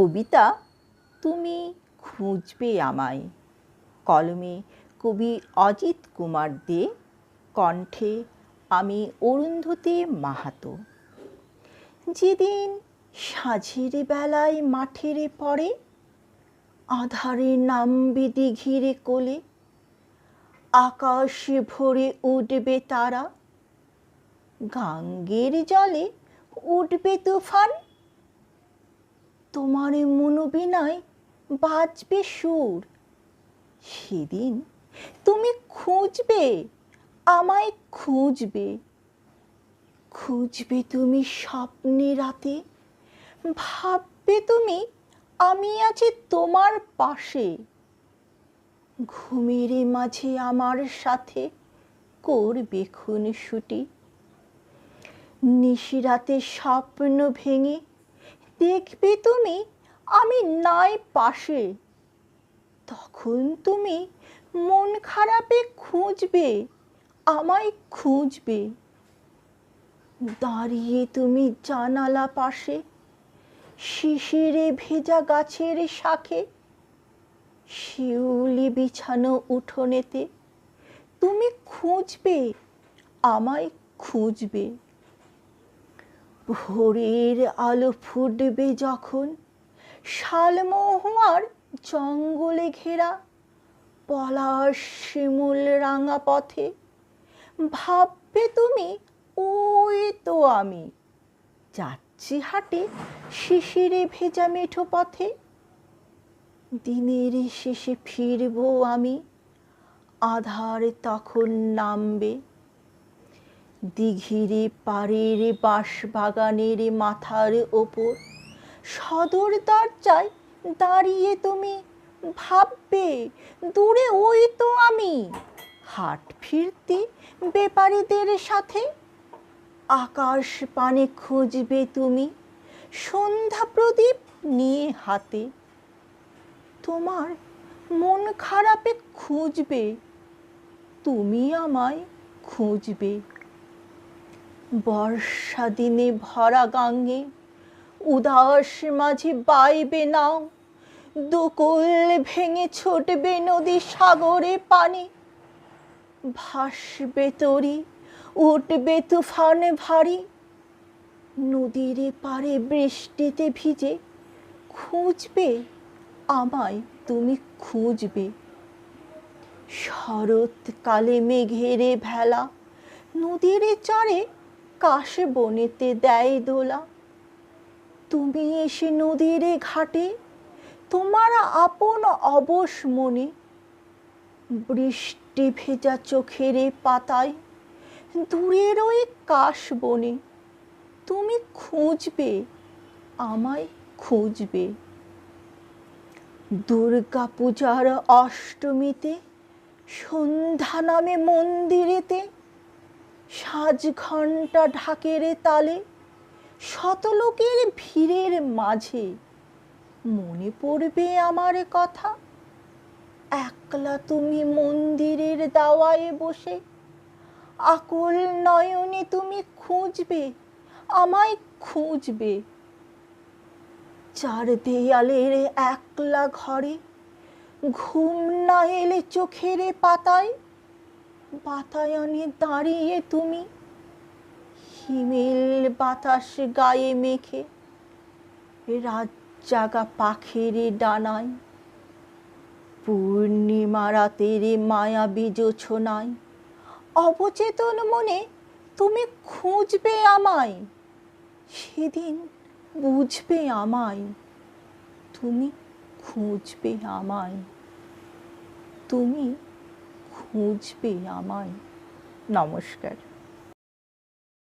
কবিতা তুমি খুঁজবে আমায়। কলমে কবি অজিত কুমার দে, কণ্ঠে আমি অরুন্ধতী মাহাতো। যেদিন সাঝের বেলায় মাঠের পরে, আধারে নামবে দিঘিরে কোলে, আকাশে ভরে উঠবে তারা, গাঙ্গের জলে উঠবে তুফান তোমার মনোবিনায় বাজবে সুর। সেদিন তুমি খুঁজবে, আমায় খুঁজবে। খুঁজবে তুমি স্বপ্নে রাতে, ভাববে তুমি আমি আছি তোমার পাশে। ঘুমের মাঝে আমার সাথে করবে খুনসুটি। নিশিরাতে স্বপ্ন ভেঙে দেখবে তুমি, আমি নাই পাশে। তখন তুমি মন খারাপে খুঁজবে, আমায় খুঁজবে। দাঁড়িয়ে তুমি জানালা পাশে, শিশিরে ভেজা গাছের শাখে, শিউলি বিছানো উঠোনেতে। তুমি খুঁজবে, আমায় খুঁজবে। ভোরের আলো ফুটবে যখন শালমহুয়ার জঙ্গলে ঘেরা পলাশ শিমুল রাঙা পথে ভাববে তুমি, ওই তো আমি। যাচ্ছি হাটে শিশিরে ভেজা মেঠো পথে। দিনের শেষে ফিরব আমি, আধার তখন নামবে দিঘিরে পাড়ের বাঁশ বাগানের মাথার ওপর। সদর দরজায় দাঁড়িয়ে তুমি ভাববে, দূরে ওই তো আমি। হাট ফিরতে বেপারীদের সাথে। আকাশ পানে খুঁজবে তুমি সন্ধ্যা প্রদীপ নিয়ে হাতে। তোমার মন খারাপে খুঁজবে, তুমি আমায় খুঁজবে। বর্ষা দিনে ভরা গাঙ্গে, উদাস মাঝে বাইবে নাও দুকুল ভেঙে ছুটবে নদী সাগরে পানি। ভাসবে তরি, উঠবে তুফান ভারী। নদীর পারে বৃষ্টিতে ভিজে খুঁজবে, আমায় তুমি খুঁজবে। শরৎকালে মেঘেরে ভেলা নদীর চরে কাশে বনেতে দেয় দোলা। তুমি এসে নদীর ঘাটে, তোমার আপন অবশ মনে। বৃষ্টি ভেজা চোখের পাতায়, দূরের ওই কাশ বনে। তুমি খুঁজবে, আমায় খুঁজবে। দুর্গা পূজার অষ্টমীতে, সন্ধ্যা নামে মন্দিরেতে সাজ ঘণ্টা ঢাকের তালে, শতলোকের ভিড়ের মাঝে মনে পড়বে আমার কথা। একলা তুমি মন্দিরের দাওয়ায় বসে, আকুল নয়নে তুমি খুঁজবে, আমায় খুঁজবে। চার দেয়ালের একলা ঘরে ঘুম না এলে চোখের পাতায় বাতায়নে দাঁড়িয়ে তুমি। হিমেল বাতাস গায়ে মেখে রাত জাগা পাখির ডানায়। পূর্ণিমা রাতের মায়া বিজোছনায়। অবচেতন মনে তুমি খুঁজবে আমায়। সেদিন বুঝবে আমায়। তুমি খুঁজবে আমায়। তুমি খুঁজবে আমায়। নমস্কার।